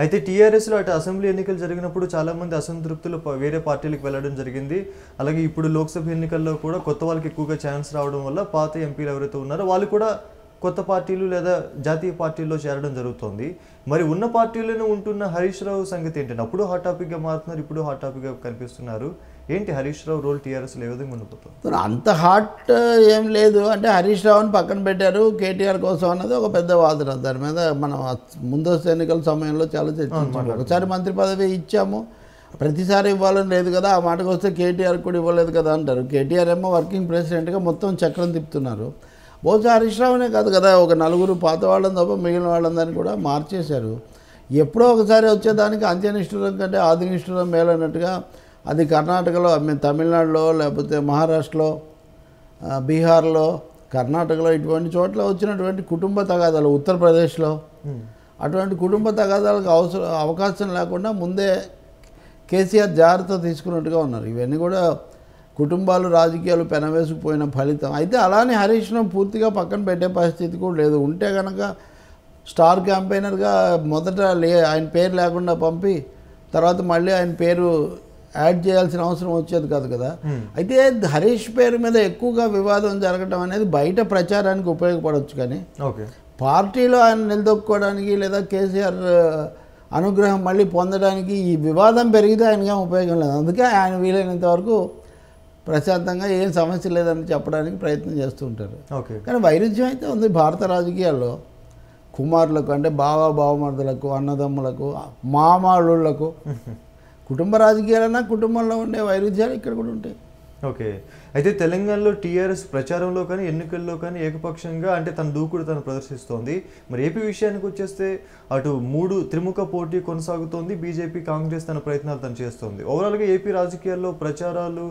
అయితే టీఆర్ఎస్లో అటు అసెంబ్లీ ఎన్నికలు జరిగినప్పుడు చాలా మంది అసంతృప్తులు వేరే పార్టీలకు వెళ్ళడం జరిగింది. అలాగే ఇప్పుడు లోక్సభ ఎన్నికల్లో కూడా కొత్త వాళ్ళకి ఎక్కువగా ఛాన్స్ రావడం వల్ల పాత ఎంపీలు ఎవరైతే ఉన్నారో వాళ్ళు కూడా కొత్త పార్టీలు లేదా జాతీయ పార్టీల్లో చేరడం జరుగుతోంది. మరి ఉన్న పార్టీలోనే ఉంటున్న హరీష్ రావు సంగతి ఏంటంటే అప్పుడు హాట్ టాపిక్గా మారుతున్నారు ఇప్పుడు హాట్ టాపిక్గా కనిపిస్తున్నారు. ఏంటి హరీష్ రావు రోల్ టీఆర్ఎస్లో ఏ విధంగా అంత హాట్ ఏం లేదు. అంటే హరీష్ రావుని పక్కన పెట్టారు. కేటీఆర్ కోసం అన్నది ఒక పెద్ద వాదన. దాని మీద మనం ముందస్తు ఎన్నికల సమయంలో చాలా చర్చించాము ఒకసారి మంత్రి పదవి ఇచ్చాము. ప్రతిసారి ఇవ్వాలని లేదు కదా. ఆ మాటకు వస్తే కేటీఆర్ కూడా ఇవ్వలేదు కదా అంటారు. కేటీఆర్ ఏమో వర్కింగ్ ప్రెసిడెంట్గా మొత్తం చక్రం తిప్పుతున్నారు. బహుశా హరీష్ రావునే కాదు కదా. ఒక నలుగురు పాత వాళ్ళని తప్ప మిగిలిన వాళ్ళందరినీ కూడా మార్చేశారు. ఎప్పుడో ఒకసారి వచ్చేదానికి అంత్యనిష్ఠురం కంటే ఆదినిష్ఠురం మేలన్నట్టుగా అది కర్ణాటకలో మీన్ తమిళనాడులో లేకపోతే మహారాష్ట్రలో బీహార్లో కర్ణాటకలో ఇటువంటి చోట్ల వచ్చినటువంటి కుటుంబ తగాదాలు ఉత్తరప్రదేశ్లో. అటువంటి కుటుంబ తగాదాలకు అవసరం అవకాశం లేకుండా ముందే కేసీఆర్ జాగ్రత్త తీసుకున్నట్టుగా ఉన్నారు. ఇవన్నీ కూడా కుటుంబాలు రాజకీయాలు పెనవేసుకుపోయిన ఫలితం. అయితే అలానే హరీష్ పూర్తిగా పక్కన పెట్టే పరిస్థితి కూడా లేదు. ఉంటే కనుక స్టార్ క్యాంపెయినర్గా మొదట లే ఆయన పేరు లేకుండా పంపి తర్వాత మళ్ళీ ఆయన పేరు యాడ్ చేయాల్సిన అవసరం వచ్చేది కాదు కదా. అయితే హరీష్ పేరు మీద ఎక్కువగా వివాదం జరగడం అనేది బయట ప్రచారానికి ఉపయోగపడవచ్చు కానీ ఓకే. పార్టీలో ఆయన నిలదొక్కుకోవడానికి లేదా కేసీఆర్ అనుగ్రహం మళ్ళీ పొందడానికి ఈ వివాదం పెరిగితే ఆయనగా ఉపయోగం లేదు. అందుకే ఆయన వీలైనంత వరకు ప్రశాంతంగా ఏం సమస్య లేదని చెప్పడానికి ప్రయత్నం చేస్తూ ఉంటారు. ఓకే. కానీ వైరుధ్యం అయితే ఉంది భారత రాజకీయాల్లో. కుమారులకు అంటే బావ బావమరుదులకు అన్నదమ్ములకు మామాళ్ళులకు. కుటుంబ రాజకీయాలన్నా కుటుంబంలో ఉండే వైరుధ్యాలు ఇక్కడ కూడా ఉంటాయి. ఓకే. అయితే తెలంగాణలో టీఆర్ఎస్ ప్రచారంలో కానీ ఎన్నికల్లో కానీ ఏకపక్షంగా అంటే తన దూకుడు తను ప్రదర్శిస్తోంది. మరి ఏపీ విషయానికి వచ్చేస్తే అటు మూడు త్రిముఖ పోటీ కొనసాగుతోంది. బీజేపీ కాంగ్రెస్ తన ప్రయత్నాలు తను చేస్తోంది. ఓవరాల్గా ఏపీ రాజకీయాల్లో ప్రచారాలు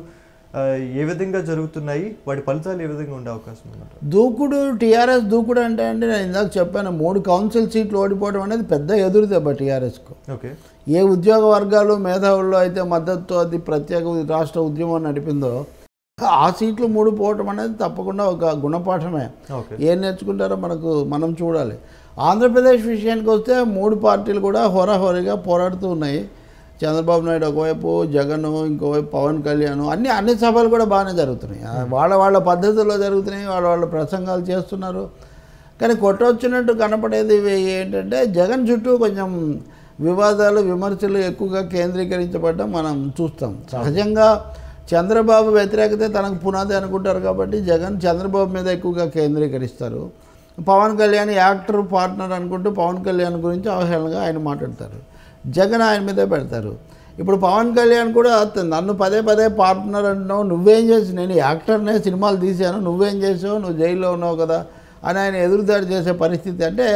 ఏ విధంగా జరుగుతున్నాయి? వాటి ఫలితాలు ఏ విధంగా ఉండే అవకాశం ఉందంటారు? దూకుడు టీఆర్ఎస్ దూకుడు అంటే అంటే నేను ఇందాక చెప్పాను మూడు కౌన్సిల్ సీట్లు ఓడిపోవడం అనేది పెద్ద ఎదురు దెబ్బ టీఆర్ఎస్కు. ఓకే. ఏ ఉద్యోగ వర్గాలు మేధావుల్లో అయితే మద్దతు అది ప్రత్యేక రాష్ట్ర ఉద్యమం నడిపిందో ఆ సీట్లు మూడు పోవటం అనేది తప్పకుండా ఒక గుణపాఠమే. ఓకే. ఏం నేర్చుకుంటారో మనకు మనం చూడాలి. ఆంధ్రప్రదేశ్ విషయానికి వస్తే మూడు పార్టీలు కూడా హోరాహోరీగా పోరాడుతూ ఉన్నాయి. చంద్రబాబు నాయుడు ఒకవైపు జగన్ ఇంకోవైపు పవన్ కళ్యాణ్ అన్ని అన్ని సభలు కూడా బాగానే జరుగుతున్నాయి. వాళ్ళ వాళ్ళ పద్ధతుల్లో జరుగుతున్నాయి వాళ్ళ వాళ్ళ ప్రసంగాలు చేస్తున్నారు. కానీ కొట్టొచ్చినట్టు కనపడేది ఇవి ఏంటంటే జగన్ చుట్టూ కొంచెం వివాదాలు విమర్శలు ఎక్కువగా కేంద్రీకరించబడడం మనం చూస్తాం. సహజంగా చంద్రబాబు వ్యతిరేకత తనకు పునాది అనుకుంటారు కాబట్టి జగన్ చంద్రబాబు మీద ఎక్కువగా కేంద్రీకరిస్తారు. పవన్ కళ్యాణ్ యాక్టర్ పార్ట్నర్ అనుకుంటూ పవన్ కళ్యాణ్ గురించి అవహేళనగా ఆయన మాట్లాడతారు. జగన్ ఆయన మీదే పెడతారు. ఇప్పుడు పవన్ కళ్యాణ్ కూడా వస్తుంది నన్ను పదే పదే పార్ట్నర్ అంటున్నావు నువ్వేం చేసి నేను యాక్టర్నే సినిమాలు తీశాను నువ్వేం చేసావు నువ్వు జైల్లో ఉన్నావు కదా అని ఆయన ఎదురుదాడి చేసే పరిస్థితి అంటే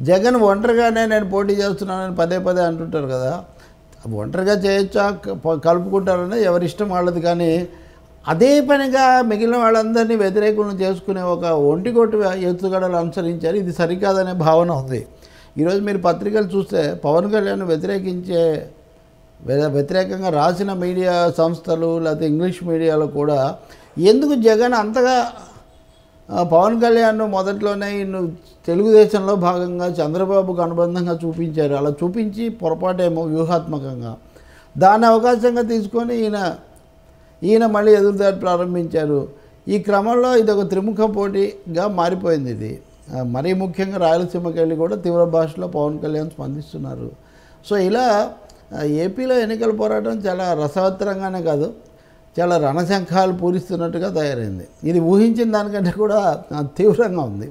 జగన్ ఒంటరిగానే నేను పోటీ చేస్తున్నానని పదే పదే అంటుంటారు కదా. ఒంటరిగా చేయొచ్చా? కలుపుకుంటారనే ఎవరిష్టం వాళ్ళది కానీ అదే పనిగా మిగిలిన వాళ్ళందరినీ వ్యతిరేకులను చేసుకునే ఒక ఒంటిగొట్టు ఎత్తుగడలు అనుసరించారు. ఇది సరికాదనే భావన ఉంది. ఈరోజు మీరు పత్రికలు చూస్తే పవన్ కళ్యాణ్ వ్యతిరేకించే వ్యతిరేకంగా రాసిన మీడియా సంస్థలు లేకపోతే ఇంగ్లీష్ మీడియాలో కూడా ఎందుకు జగన్ అంతగా పవన్ కళ్యాణ్ మొదట్లోనే ఈయన తెలుగుదేశంలో భాగంగా చంద్రబాబుకు అనుబంధంగా చూపించారు. అలా చూపించి పొరపాటేమో వ్యూహాత్మకంగా. దాన్ని అవకాశంగా తీసుకొని ఈయన ఈయన మళ్ళీ ఎదురుదాడి ప్రారంభించారు. ఈ క్రమంలో ఇది ఒక త్రిముఖ పోటీగా మారిపోయింది ఇది. మరీ ముఖ్యంగా రాయలసీమకి వెళ్ళి కూడా తీవ్ర భాషలో పవన్ కళ్యాణ్ స్పందిస్తున్నారు. సో ఇలా ఏపీలో ఎన్నికల పోరాటం చాలా రసవత్తరంగానే కాదు చాలా రణశంఖాలు పూరిస్తున్నట్టుగా తయారైంది. ఇది ఊహించిన దానికంటే కూడా తీవ్రంగా ఉంది.